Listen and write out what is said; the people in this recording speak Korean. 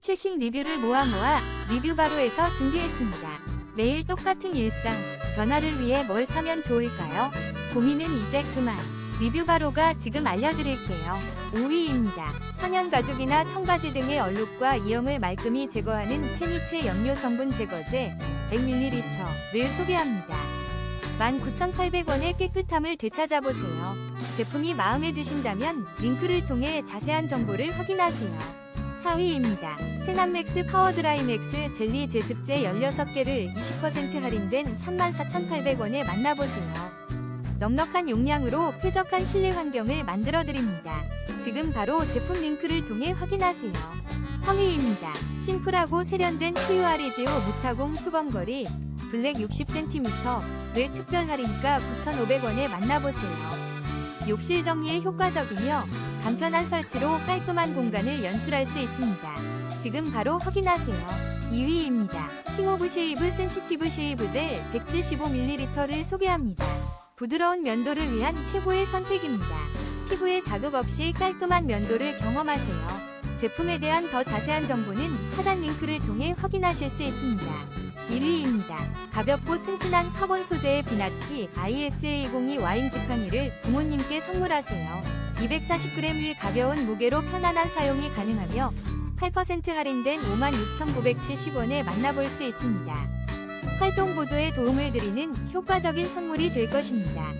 최신 리뷰를 모아 모아 리뷰 바로에서 준비했습니다. 매일 똑같은 일상, 변화를 위해 뭘 사면 좋을까요? 고민은 이제 그만. 리뷰 바로가 지금 알려드릴게요. 5위입니다. 천연 가죽이나 청바지 등의 얼룩과 이염을 말끔히 제거하는 페니체 염료 성분 제거제 100ml를 소개합니다. 19,800원의 깨끗함을 되찾아보세요. 제품이 마음에 드신다면 링크를 통해 자세한 정보를 확인하세요. 4위입니다. 세난맥스 파워드라이맥스 젤리 제습제 16개를 20% 할인된 34,800원에 만나보세요. 넉넉한 용량으로 쾌적한 실내 환경을 만들어드립니다. 지금 바로 제품 링크를 통해 확인하세요. 3위입니다. 심플하고 세련된 QR이지오 무타공 수건거리 블랙 60cm를 특별 할인가 9,500원에 만나보세요. 욕실 정리에 효과적이며 간편한 설치로 깔끔한 공간을 연출할 수 있습니다. 지금 바로 확인하세요. 2위입니다. 킹오브 쉐이브 센시티브 쉐이브 젤 175ml를 소개합니다. 부드러운 면도를 위한 최고의 선택입니다. 피부에 자극 없이 깔끔한 면도를 경험하세요. 제품에 대한 더 자세한 정보는 하단 링크를 통해 확인하실 수 있습니다. 1위입니다. 가볍고 튼튼한 카본 소재의 비나티 ISA02 와인 지팡이를 부모님께 선물하세요. 240g 위 가벼운 무게로 편안한 사용이 가능하며 8% 할인된 56,970원에 만나볼 수 있습니다. 활동 보조에 도움을 드리는 효과적인 선물이 될 것입니다.